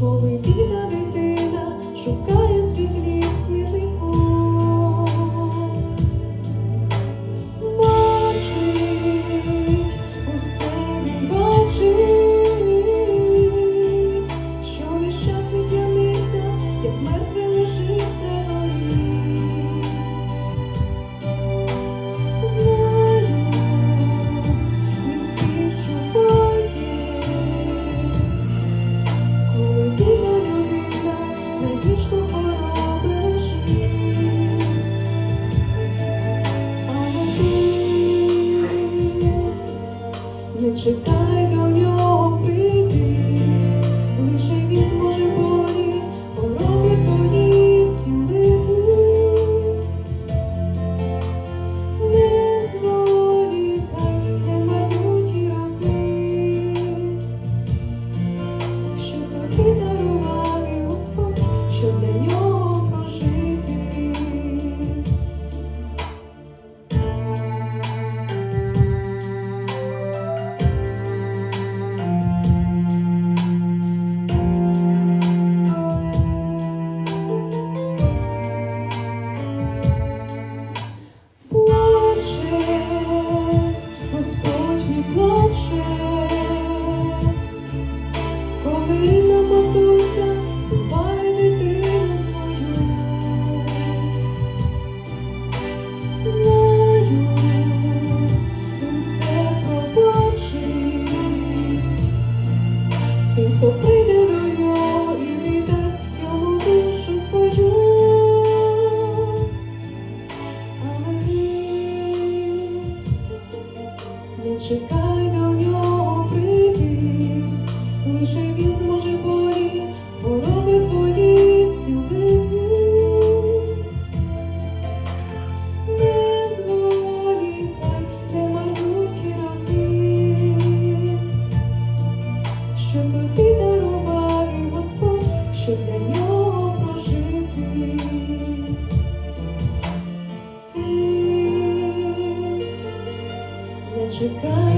Covid-19. не чекай. Хто прийде до нього і віддасть йому душу свою. Але він не чекай що тобі дарував Господь, щоб для нього прожити. Ти не чекай